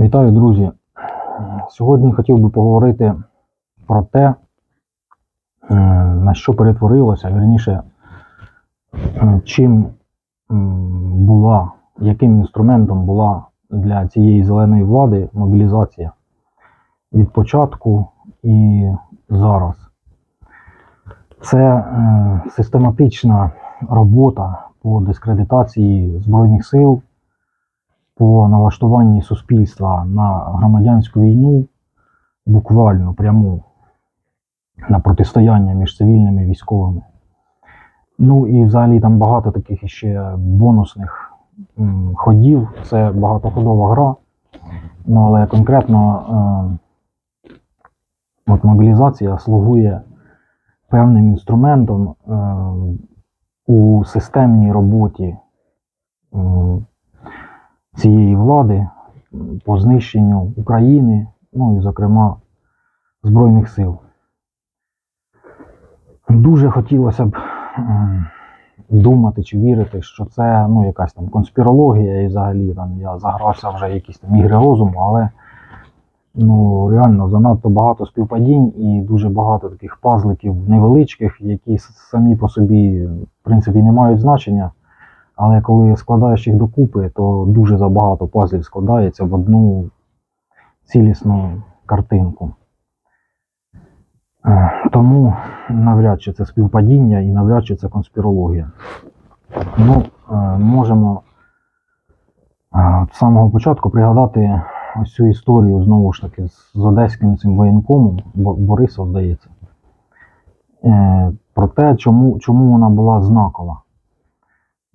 Вітаю, друзі! Сьогодні хотів би поговорити про те, е, на що перетворилося, вірніше, е, чим була, яким інструментом була для цієї зеленої влади мобілізація від початку і зараз. Це е, систематична робота по дискредитації Збройних сил по налаштуванні суспільства на громадянську війну, буквально пряму на протистояння між цивільними і військовими. Ну і взагалі там багато таких іще бонусних м, ходів. Це багатоходова гра. Ну, але конкретно е, от мобілізація слугує певним інструментом е, у системній роботі. Цієї влади по знищенню України, ну і, зокрема, Збройних сил. Дуже хотілося б думати чи вірити, що це ну, якась там конспірологія, і взагалі там я загрався вже якісь там ігри розуму, але ну, реально занадто багато співпадінь і дуже багато таких пазликів невеличких, які самі по собі, в принципі, не мають значення. Але коли складаєш їх докупи, то дуже забагато пазлів складається в одну цілісну картинку. Е, Тому навряд чи це співпадіння і навряд чи це конспірологія. Ну, е, можемо е, з самого початку пригадати ось цю історію знову ж таки з одеським цим воєнкомом, Бо- Борисов, здається, про те, чому, чому вона була знакова.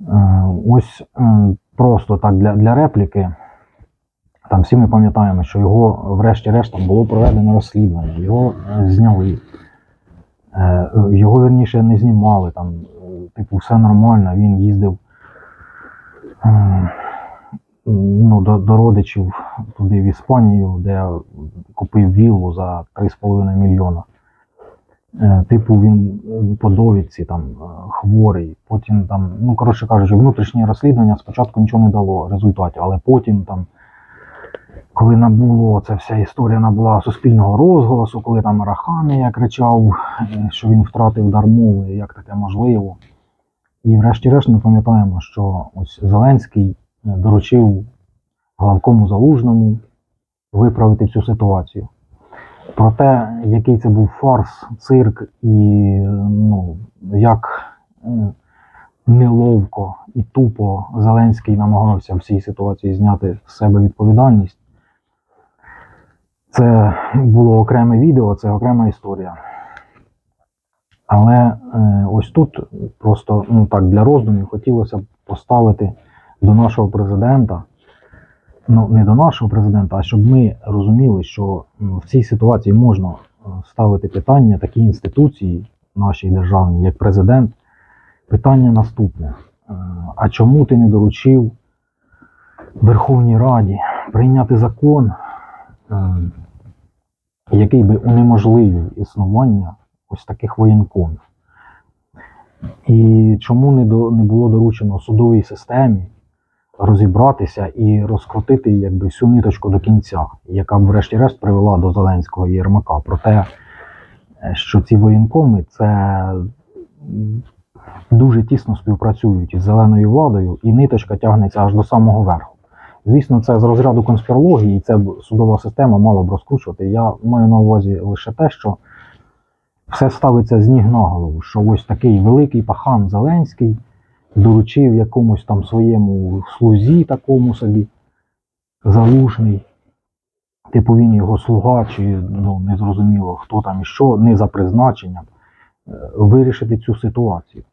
Е, Ось е, просто так для, для репліки. Там всі ми пам'ятаємо, що його, врешті-решт, було проведено розслідування, його е, зняли. Його вірніше не знімали. Там, типу, все нормально, він їздив ну, до, до родичів туди в Іспанію, де купив віллу за 3,5 мільйона. Е, Типу він е, по довідці там е, хворий, потім там, ну коротше кажучи, внутрішнє розслідування спочатку нічого не дало результатів, але потім там, коли набуло ця вся історія набула суспільного розголосу, коли там Арахамія кричав, що він втратив дар мови, як таке можливо. І врешті-решт ми пам'ятаємо, що ось Зеленський доручив главкому залужному виправити цю ситуацію. Про те, який це був фарс, цирк, і ну, як е, неловко і тупо Зеленський намагався в цій ситуації зняти з себе відповідальність. Це було окреме відео, це окрема історія. Але е, ось тут просто ну так для роздумів хотілося б поставити до нашого президента ну, не до нашого президента, а щоб ми розуміли, що в цій ситуації можна е, ставити питання такі інституції нашій державній, як президент. Питання наступне: Е, а чому ти не доручив Верховній Раді прийняти закон, е, який би унеможливив існування ось таких воєнкомів? І чому не було доручено судовій системі розібратися і розкрутити якби всю ниточку до кінця, яка б врешті-решт привела до Зеленського і Єрмака. Про те, е, що ці воєнкоми це дуже тісно співпрацюють із зеленою владою, і ниточка тягнеться аж до самого верху. Звісно, це з розряду конспірології, і це судова система мала б розкручувати. Я маю на увазі лише те, що все ставиться з ніг на голову, що ось такий великий пахан Зеленський доручив якомусь там своєму слузі такому собі залужний. Типу він його слуга, чи ну, не зрозуміло, хто там і що, не за призначенням, е, вирішити цю ситуацію.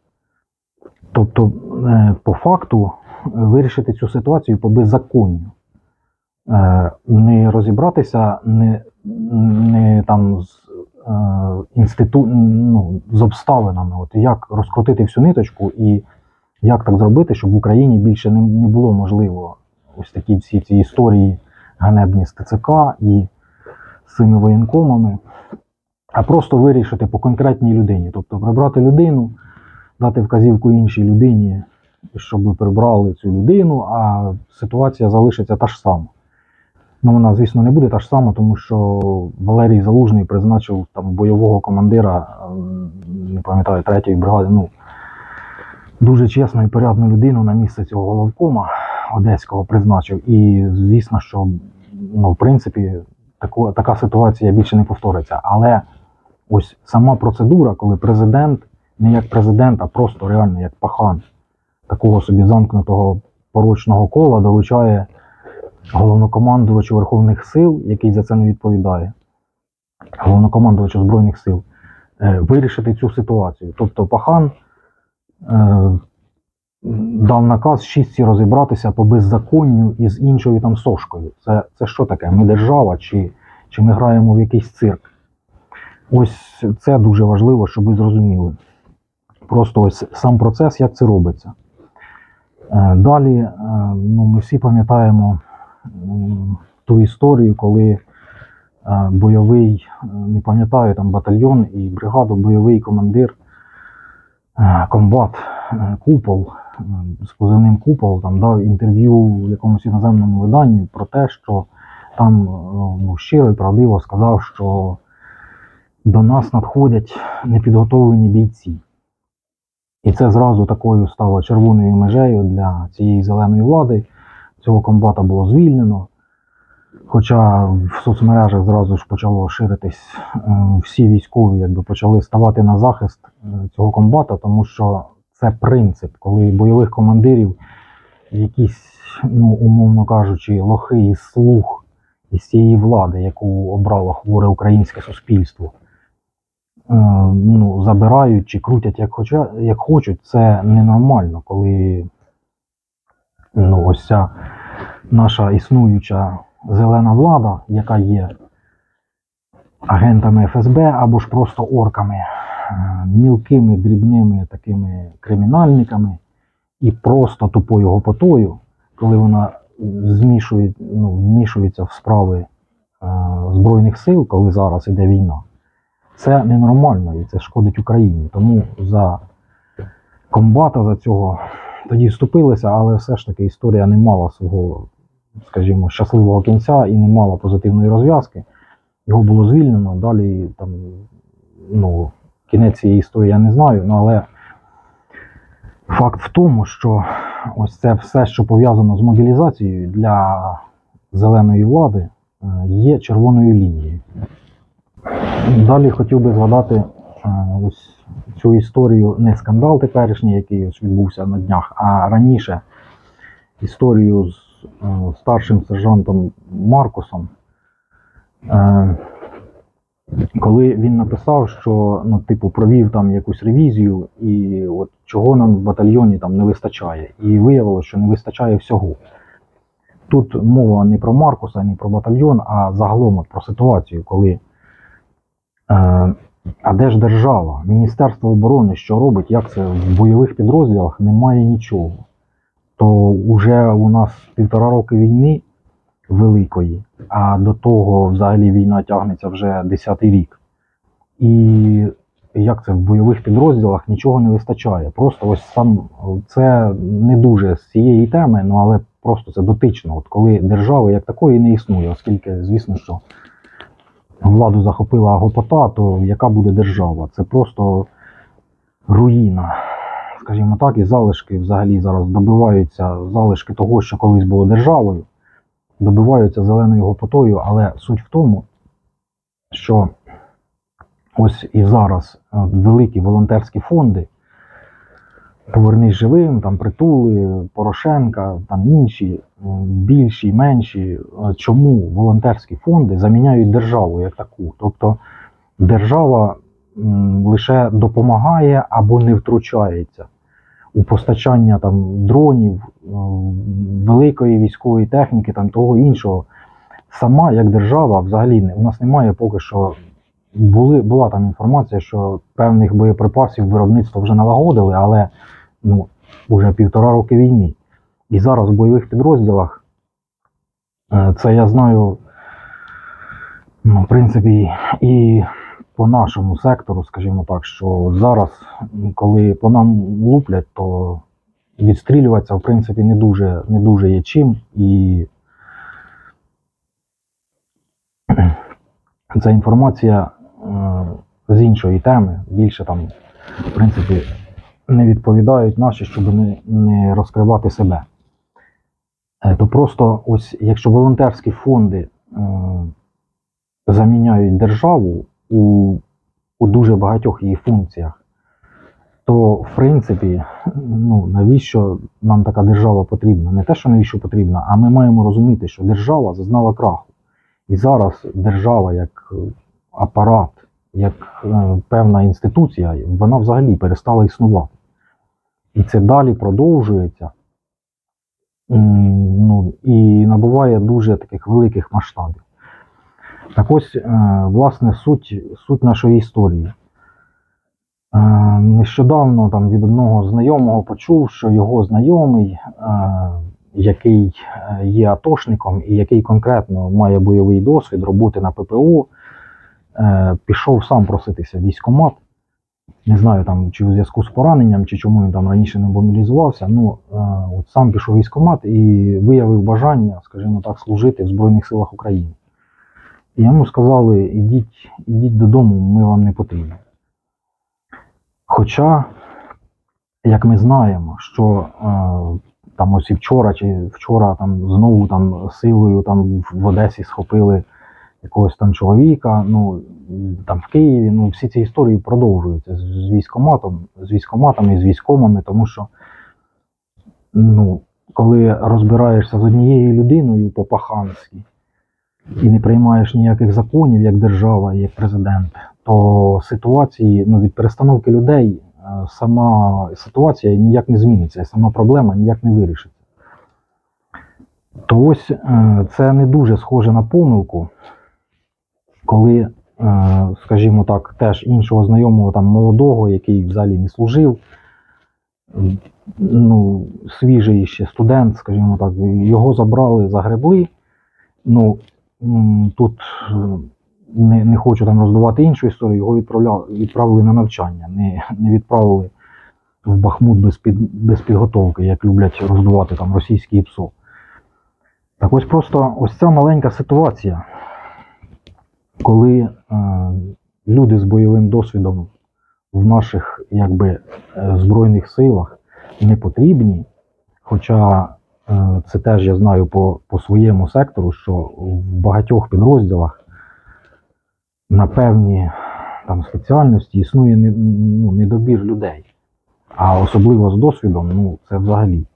Тобто, е, по факту, е, вирішити цю ситуацію по беззаконню. Не розібратися, не, не там з, інститу, ну, з обставинами, от як розкрутити всю ниточку і як так зробити, щоб в Україні більше не, не було можливо ось такі всі ці історії ганебні з ТЦК і з цими воєнкомами, а просто вирішити по конкретній людині. Тобто прибрати людину, дати вказівку іншій людині, щоб прибрали цю людину, а ситуація залишиться та ж сама. Ну, вона, звісно, не буде та ж сама, тому що Валерій Залужний призначив там бойового командира, не пам'ятаю, третьої бригади. Ну, дуже чесну і порядну людину на місце цього головкома одеського призначив. І звісно, що ну, в принципі таку, така ситуація більше не повториться. Але ось сама процедура, коли президент не як президент, а просто реально як пахан такого собі замкнутого порочного кола доручає головнокомандувачу Верховних сил, який за це не відповідає, головнокомандувачу Збройних сил, е, вирішити цю ситуацію. Тобто пахан дав наказ шістці розібратися по беззаконню із іншою там сошкою. Це, це що таке? Ми держава чи, чи ми граємо в якийсь цирк? Ось це дуже важливо, щоб ви зрозуміли. Просто ось сам процес, як це робиться. Е, Далі, е, ну, ми всі пам'ятаємо ту історію, коли е, бойовий, е, не пам'ятаю, там батальйон і бригаду, бойовий командир, е, комбат е, Купол е, з позивним Купол там дав інтерв'ю якомусь іноземному виданні про те, що там е, ну, щиро і правдиво сказав, що до нас надходять непідготовлені бійці. І це зразу такою стало червоною межею для цієї зеленої влади. Цього комбата було звільнено. Хоча в соцмережах зразу ж почало ширитись, е, всі військові якби почали ставати на захист е, цього комбата, тому що це принцип, коли бойових командирів якісь, ну, умовно кажучи, лохи із слух із цієї влади, яку обрало хворе українське суспільство, е, ну, забирають чи крутять як, хоча, як хочуть, це ненормально, коли ну, ось ця наша існуюча зелена влада, яка є агентами ФСБ або ж просто орками, е, мілкими, дрібними такими кримінальниками і просто тупою гопотою, коли вона змішує, ну, вмішується в справи е, Збройних сил, коли зараз іде війна, це ненормально і це шкодить Україні. Тому за комбата за цього тоді вступилися, але все ж таки історія не мала свого, скажімо, щасливого кінця і не мала позитивної розв'язки. Його було звільнено. Далі там, ну, кінець цієї історії я не знаю, ну, але факт в тому, що ось це все, що пов'язано з мобілізацією для зеленої влади, е, є червоною лінією. Далі хотів би згадати е, ось цю історію, не скандал теперішній, який ось відбувся на днях, а раніше історію з старшим сержантом Маркусом. Е, коли він написав, що ну, типу, провів там якусь ревізію, і от чого нам в батальйоні там не вистачає. І виявилося, що не вистачає всього. Тут мова не про Маркуса, не про батальйон, а загалом от про ситуацію, коли Е, а де ж держава? Міністерство оборони що робить? Як це в бойових підрозділах немає нічого. То вже у нас півтора роки війни великої, а до того взагалі війна тягнеться вже десятий рік. І як це в бойових підрозділах нічого не вистачає. Просто ось сам це не дуже з цієї теми, ну але просто це дотично. От коли держави як такої не існує, оскільки, звісно, що владу захопила гопота, то яка буде держава? Це просто руїна. Скажімо так, і залишки взагалі зараз добиваються залишки того, що колись було державою, добиваються зеленою гопотою, але суть в тому, що ось і зараз е, великі волонтерські фонди. Повернись живим, там притули, Порошенка, там інші, більші, менші. Е, Чому волонтерські фонди заміняють державу як таку? Тобто держава лише допомагає або не втручається у постачання там дронів, е, великої військової техніки, там того іншого. Сама як держава взагалі у нас немає поки що. Були, була там інформація, що певних боєприпасів виробництво вже налагодили, але ну, вже півтора роки війни. І зараз в бойових підрозділах, е, це я знаю, ну, в принципі, і по нашому сектору, скажімо так, що зараз, коли по нам луплять, то відстрілюватися, в принципі, не дуже, не дуже є чим. І Це інформація е, з іншої теми, більше там, в принципі, не відповідають наші, щоб не, не розкривати себе. Е, То просто ось якщо волонтерські фонди е, заміняють державу у, у дуже багатьох її функціях, то в принципі, ну навіщо нам така держава потрібна? Не те, що навіщо потрібна, а ми маємо розуміти, що держава зазнала краху. І зараз держава як е, апарат, як е, певна інституція, вона взагалі перестала існувати. І це далі продовжується. Ну, і набуває дуже таких великих масштабів. Так ось, е, власне, суть, суть нашої історії. Е, Нещодавно там від одного знайомого почув, що його знайомий, е, який є атошником і який конкретно має бойовий досвід роботи на ППО, пішов сам проситися в військкомат. Не знаю там, чи у зв'язку з пораненням, чи чому він там раніше не мобілізувався. Ну, от сам пішов військкомат і виявив бажання, скажімо так, служити в Збройних силах України. І йому сказали: ідіть, ідіть додому, ми вам не потрібні. Хоча, як ми знаємо, що е, там ось і вчора чи вчора там знову там силою там в Одесі схопили якогось там чоловіка, ну там в Києві, ну всі ці історії продовжуються з, військоматом, з військоматами, з військомами, тому що ну, коли розбираєшся з однією людиною по-паханськи і не приймаєш ніяких законів як держава, як президент, то ситуації ну, від перестановки людей е, сама ситуація ніяк не зміниться, і сама проблема ніяк не вирішиться. То ось е, це не дуже схоже на помилку, коли, е, скажімо так, теж іншого знайомого там молодого, який взагалі не служив, ну, свіжий ще студент, скажімо так, його забрали, загребли. Ну, тут е, не, не хочу там роздавати іншу історію, його відправляли, відправили на навчання, не, не відправили в Бахмут без, під, без підготовки, як люблять роздувати там російські ПСО. Так ось просто ось ця маленька ситуація, коли е, люди з бойовим досвідом в наших якби, е, Збройних силах не потрібні, хоча це теж я знаю по, по своєму сектору, що в багатьох підрозділах на певні там, спеціальності існує не- ну, недобір людей, а особливо з досвідом, ну це взагалі.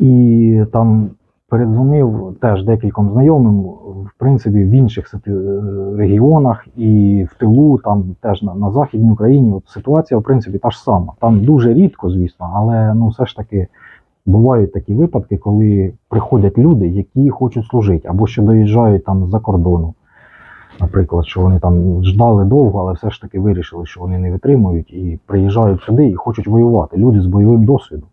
І там передзвонив теж декільком знайомим, в принципі, в інших е, регіонах і в тилу, там теж на, на Західній Україні. От ситуація, в принципі, та ж сама. Там дуже рідко, звісно, але ну все ж таки бувають такі випадки, коли приходять люди, які хочуть служити, або що доїжджають там з-за кордону. Наприклад, що вони там ждали довго, але все ж таки вирішили, що вони не витримують і приїжджають сюди і хочуть воювати. Люди з бойовим досвідом.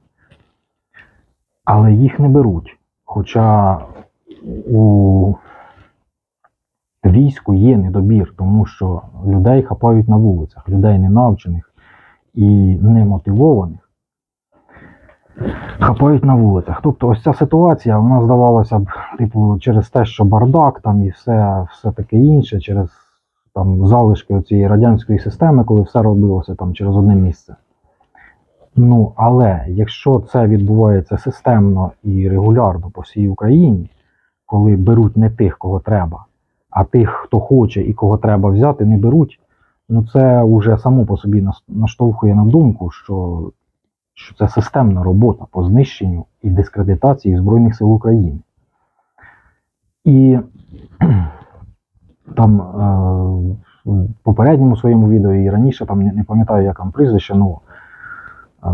Але їх не беруть. Хоча у війську є недобір, тому що людей хапають на вулицях, людей ненавчених і немотивованих хапають на вулицях. Тобто ось ця ситуація, вона здавалося б, типу, через те, що бардак там і все, все таке інше, через там залишки цієї радянської системи, коли все робилося там через одне місце. Ну, але якщо це відбувається системно і регулярно по всій Україні, коли беруть не тих, кого треба, а тих, хто хоче і кого треба взяти, не беруть, ну це вже само по собі наштовхує на думку, що, що це системна робота по знищенню і дискредитації Збройних сил України. І там е, в попередньому своєму відео і раніше там не, пам'ятаю, як там прізвище, ну е,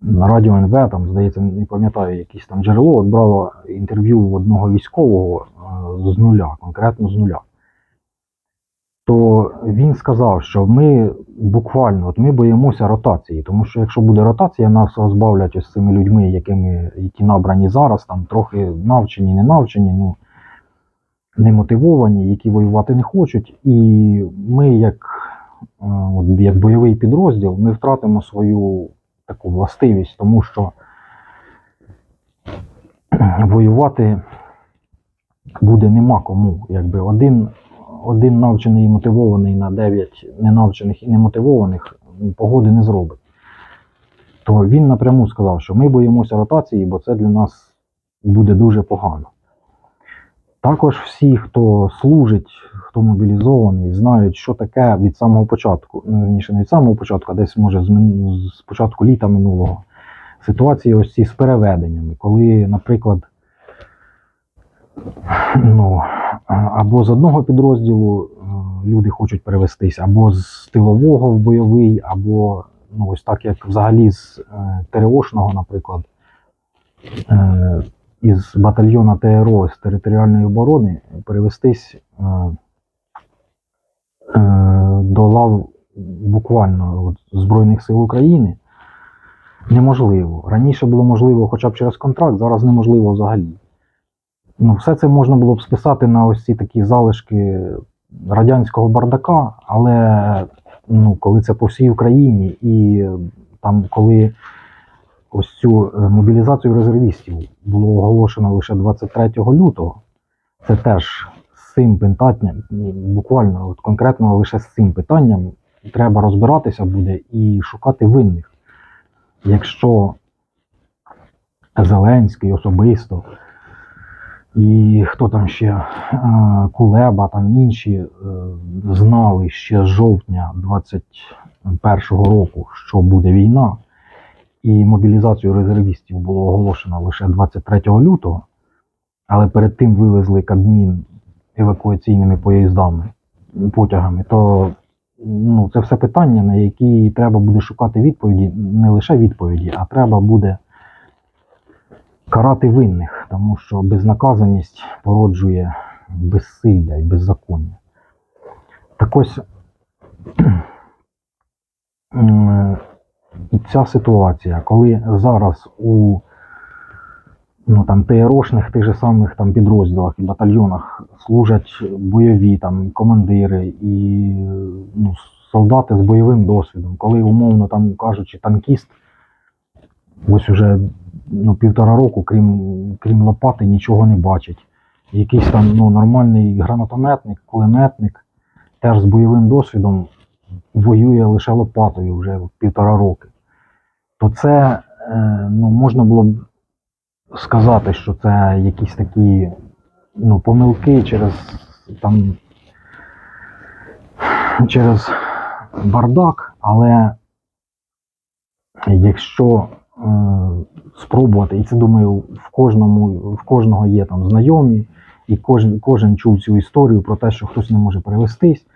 на радіо НВ, там, здається, не пам'ятаю, якесь там джерело, от брало інтерв'ю одного військового е, з нуля, конкретно з нуля. То він сказав, що ми буквально от ми боїмося ротації, тому що якщо буде ротація, нас розбавлять ось цими людьми, якими, які набрані зараз, там трохи навчені, не навчені, ну не мотивовані, які воювати не хочуть. І ми, як, е, от, як бойовий підрозділ, ми втратимо свою таку властивість, тому що воювати буде нема кому. Якби один, один навчений і мотивований на 9 ненавчених і немотивованих погоди не зробить. То він напряму сказав, що ми боїмося ротації, бо це для нас буде дуже погано. Також всі, хто служить, хто мобілізований, знають, що таке від самого початку. Ну, верніше, не від самого початку, а десь може з, мин- з початку літа минулого. Ситуації ось ці з переведеннями, коли, наприклад, ну, або з одного підрозділу е, люди хочуть перевестись, або з тилового в бойовий, або ну, ось так, як взагалі з е, ТРОшного, наприклад, е, із батальйона ТРО з територіальної оборони перевестись до лав буквально от, Збройних сил України неможливо. Раніше було можливо хоча б через контракт, зараз неможливо взагалі. Ну, все це можна було б списати на ось ці такі залишки радянського бардака, але ну, коли це по всій Україні, і там, коли ось цю е, мобілізацію резервістів було оголошено лише 23 лютого, це теж з цим питанням, буквально от конкретно лише з цим питанням треба розбиратися буде і шукати винних. Якщо Зеленський особисто і хто там ще? Кулеба, там інші е, знали ще з жовтня 21-го року, що буде війна, і мобілізацію резервістів було оголошено лише 23 лютого, але перед тим вивезли Кабмін евакуаційними поїздами, потягами, то ну, це все питання, на які треба буде шукати відповіді, не лише відповіді, а треба буде карати винних, тому що безнаказаність породжує безсилля і беззаконня. Так ось ця ситуація, коли зараз у ну, там, ТРОшних тих же самих там, підрозділах і батальйонах служать бойові там, командири і ну, солдати з бойовим досвідом, коли умовно там кажучи, танкіст ось уже ну, півтора року, крім, крім лопати, нічого не бачить. Якийсь там ну, нормальний гранатометник, кулеметник, теж з бойовим досвідом воює лише лопатою вже півтора роки. То це е, ну, можна було б сказати, що це якісь такі ну, помилки через там через бардак, але якщо спробувати, і це думаю, в кожному, в кожного є там знайомі, і кожен, кожен чув цю історію про те, що хтось не може перевестись,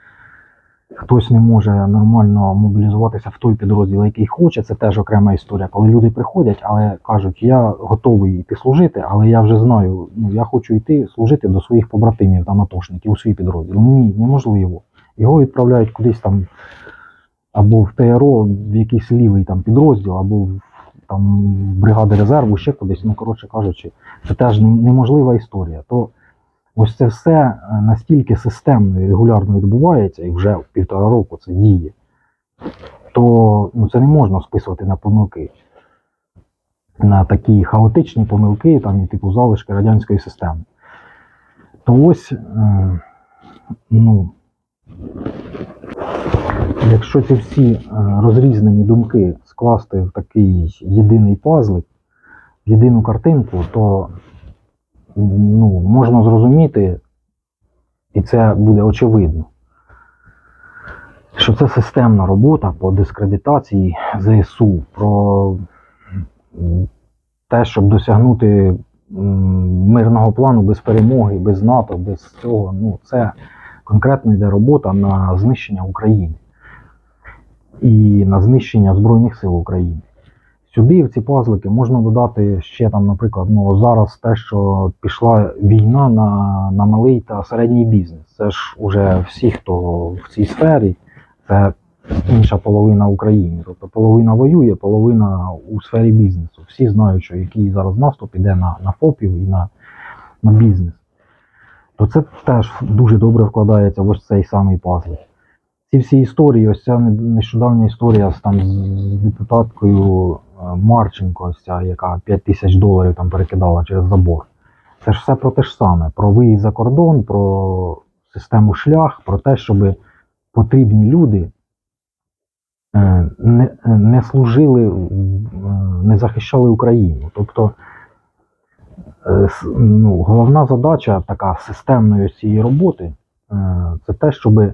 хтось не може нормально мобілізуватися в той підрозділ, який хоче. Це теж окрема історія. Коли люди приходять, але кажуть, я готовий йти служити, але я вже знаю, ну я хочу йти служити до своїх побратимів там атошників у свій підрозділ. Ні, неможливо. Його відправляють кудись там або в ТРО, в якийсь лівий там підрозділ, або в там бригади резерву, ще кудись. Ну, коротше кажучи, це теж неможлива історія. То ось це все е, настільки системно і регулярно відбувається, і вже півтора року це діє, то ну, це не можна списувати на помилки. На такі хаотичні помилки, там і типу залишки радянської системи. То ось, е, ну, якщо ці всі е, розрізнені думки скласти в такий єдиний пазлик, в єдину картинку, то ну, можна зрозуміти, і це буде очевидно, що це системна робота по дискредитації ЗСУ, про те, щоб досягнути мирного плану без перемоги, без НАТО, без цього. Ну, це конкретно йде робота на знищення України і на знищення Збройних сил України. Сюди, в ці пазлики, можна додати ще там, наприклад, ну зараз те, що пішла війна на, на малий та середній бізнес. Це ж уже всі, хто в цій сфері, це інша половина України. Тобто половина воює, половина у сфері бізнесу. Всі знають, що який зараз наступ іде на, на ФОПів і на, на бізнес. То це теж дуже добре вкладається в ось цей самий пазлик ці всі історії, ось ця нещодавня історія з там з депутаткою е, Марченко, ось ця, яка 5 тисяч доларів там перекидала через забор. Це ж все про те ж саме: про виїзд за кордон, про систему шлях про те, щоб потрібні люди е, не, не служили, е, не захищали Україну. Тобто е, ну, головна задача така системної цієї роботи е, це те, щоб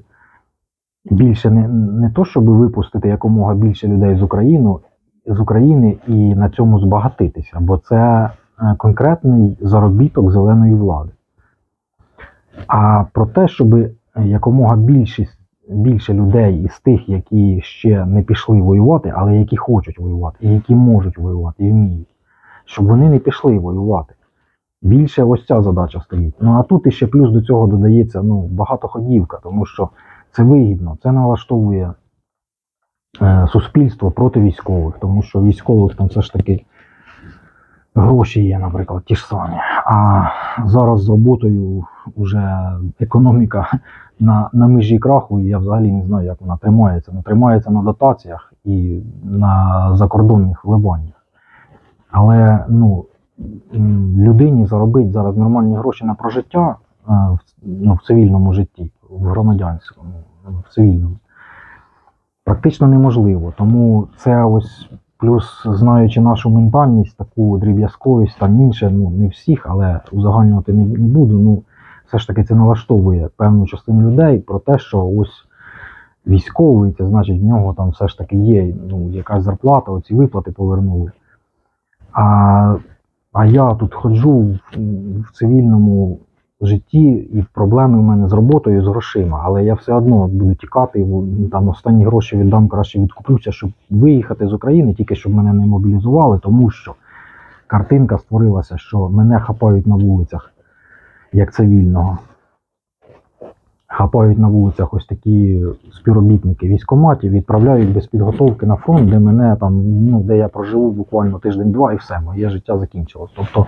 більше не, не то, щоб випустити якомога більше людей з України, з України і на цьому збагатитися, бо це е, конкретний заробіток зеленої влади. А про те, щоб якомога більшість, більше людей із тих, які ще не пішли воювати, але які хочуть воювати, і які можуть воювати і вміють, щоб вони не пішли воювати. Більше ось ця задача стоїть. Ну а тут іще плюс до цього додається ну, багатоходівка, тому що це вигідно, це налаштовує е, суспільство проти військових, тому що військових там все ж таки гроші є, наприклад, ті ж самі. А зараз з роботою вже економіка на, на межі краху, і я взагалі не знаю, як вона тримається. Ну, тримається на дотаціях і на закордонних вливаннях. Але ну, людині заробити зараз нормальні гроші на прожиття е, ну, в цивільному житті, в громадянському, ну, в цивільному, практично неможливо. Тому це ось плюс, знаючи нашу ментальність, таку дріб'язковість, там інше, ну не всіх, але узагальнювати не, не буду. Ну, все ж таки це налаштовує певну частину людей про те, що ось військовий, це значить в нього там все ж таки є ну, якась зарплата, оці виплати повернули. А, а я тут ходжу в, в цивільному житті, і проблеми в мене з роботою, з грошима, але я все одно буду тікати, там останні гроші віддам, краще відкуплюся, щоб виїхати з України, тільки щоб мене не мобілізували, тому що картинка створилася, що мене хапають на вулицях як цивільного. Хапають на вулицях ось такі співробітники військоматів, відправляють без підготовки на фронт, де мене там, ну, де я проживу буквально тиждень-два і все, моє життя закінчилось. Тобто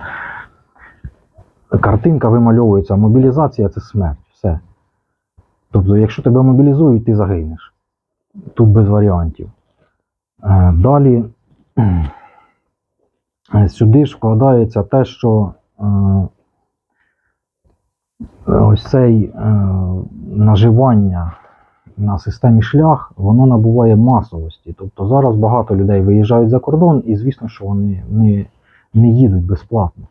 картинка вимальовується, мобілізація це смерть, все. Тобто, якщо тебе мобілізують, ти загинеш. Тут без варіантів. Е, Далі е, сюди ж вкладається те, що е, ось цей наживання на системі шлях, воно набуває масовості. Тобто зараз багато людей виїжджають за кордон, і звісно, що вони не, не їдуть безплатно.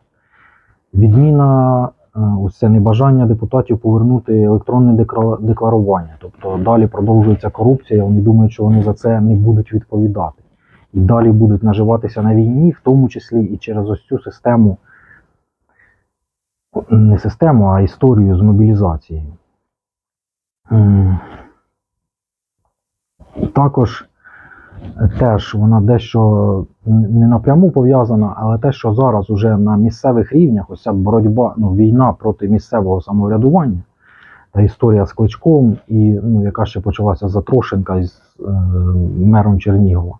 Відміна е, ось це небажання депутатів повернути електронне декларування. Тобто далі продовжується корупція, вони думають, що вони за це не будуть відповідати. І далі будуть наживатися на війні, в тому числі і через ось цю систему, не систему, а історію з мобілізацією. Також теж вона дещо не напряму пов'язана, але те, що зараз уже на місцевих рівнях, ось ця боротьба, ну, війна проти місцевого самоврядування та історія з Кличком, і ну, яка ще почалася Затрошенка з е, мером Чернігова,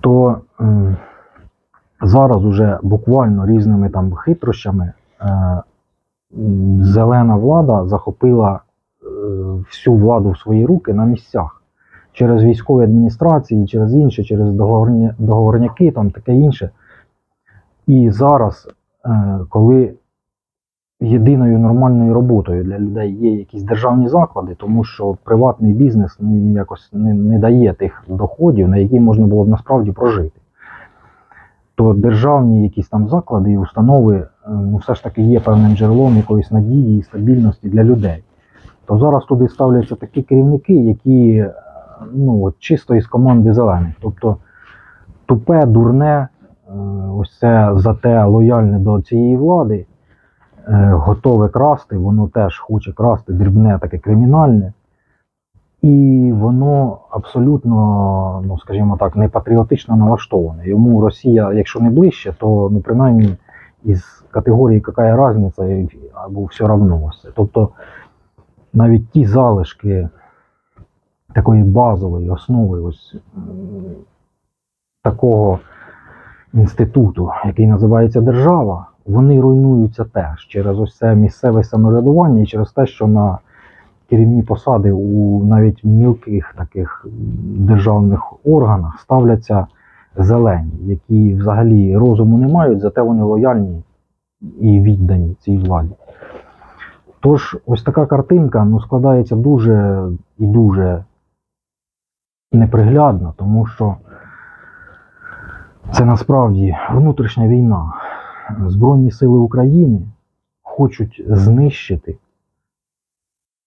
то е, зараз уже буквально різними там хитрощами е, зелена влада захопила е, всю владу в свої руки на місцях через військові адміністрації, через інше, через договорня, договорняки, там таке інше. І зараз, е, коли єдиною нормальною роботою для людей є якісь державні заклади, тому що приватний бізнес ну, якось не, не дає тих доходів, на які можна було б насправді прожити. То державні якісь там заклади і установи е, ну, все ж таки є певним джерелом якоїсь надії і стабільності для людей. То зараз туди ставляться такі керівники, які е, ну, от чисто із команди зелених. Тобто тупе, дурне, е, ось це зате лояльне до цієї влади, е, готове красти, воно теж хоче красти, дрібне, таке кримінальне. І воно абсолютно, ну скажімо так, не патріотично налаштоване. Йому Росія, якщо не ближче, то ну принаймні із категорії яка різниця або все равно. Тобто навіть ті залишки такої базової основи, ось такого інституту, який називається держава, вони руйнуються теж через ось це місцеве самоврядування і через те, що на керівні посади у навіть мілких таких державних органах ставляться зелені, які взагалі розуму не мають, зате вони лояльні і віддані цій владі. Тож, ось така картинка ну, складається дуже і дуже неприглядно, тому що це насправді внутрішня війна. Збройні сили України хочуть знищити,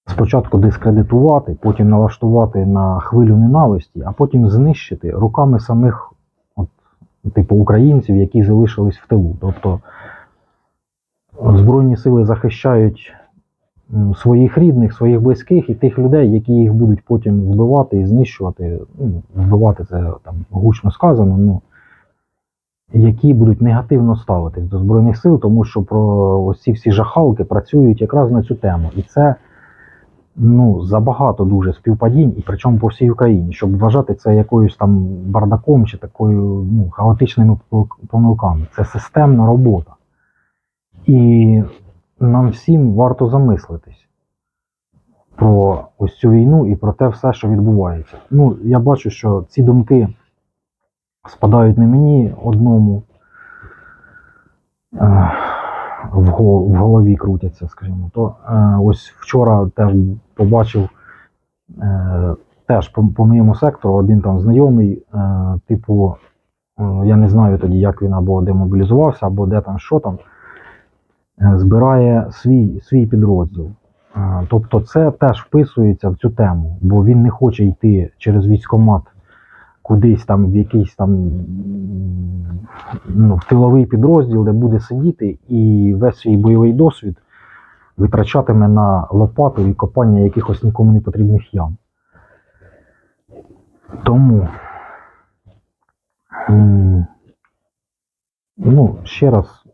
спочатку дискредитувати, потім налаштувати на хвилю ненависті, а потім знищити руками самих, от, типу, українців, які залишились в тилу. Тобто Збройні сили захищають своїх рідних, своїх близьких і тих людей, які їх будуть потім вбивати і знищувати. Ну, вбивати це там гучно сказано, ну які будуть негативно ставитись до Збройних сил, тому що про ось ці всі жахалки працюють якраз на цю тему. І це ну, забагато дуже співпадінь, і причому по всій Україні, щоб вважати це якоюсь там бардаком чи такою ну, хаотичними помилками. Це системна робота. І нам всім варто замислитись про ось цю війну і про те все, що відбувається. Ну, я бачу, що ці думки спадають не мені одному. е, В голові крутяться, скажімо. То е, ось вчора теж побачив е, теж по, моєму сектору один там знайомий, типу, я не знаю тоді, як він або демобілізувався, або де там, що там збирає свій, свій підрозділ. Е, Тобто це теж вписується в цю тему, бо він не хоче йти через військкомат кудись там в якийсь там ну, в тиловий підрозділ, де буде сидіти і весь свій бойовий досвід витрачатиме на лопату і копання якихось нікому не потрібних ям. Тому ну, ще раз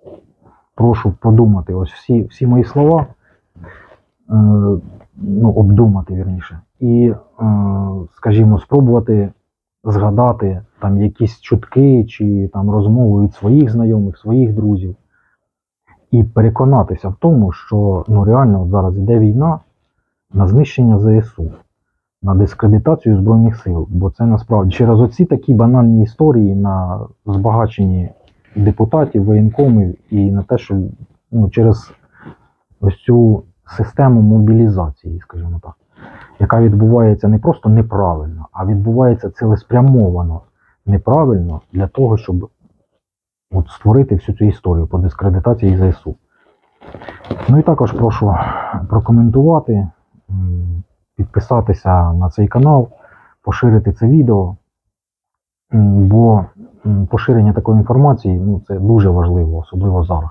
прошу подумати ось всі, всі мої слова, е, ну, обдумати вірніше, і, е, скажімо, спробувати згадати там якісь чутки чи там розмови від своїх знайомих, своїх друзів, і переконатися в тому, що ну, реально от зараз йде війна на знищення ЗСУ, на дискредитацію Збройних сил. Бо це насправді через оці такі банальні історії на збагаченні депутатів, воєнкомів і на те, що ну, через ось цю систему мобілізації, скажімо так, яка відбувається не просто неправильно, а відбувається цілеспрямовано неправильно для того, щоб от створити всю цю історію по дискредитації ЗСУ. Ну і також прошу прокоментувати, підписатися на цей канал, поширити це відео, бо поширення такої інформації ну, це дуже важливо, особливо зараз.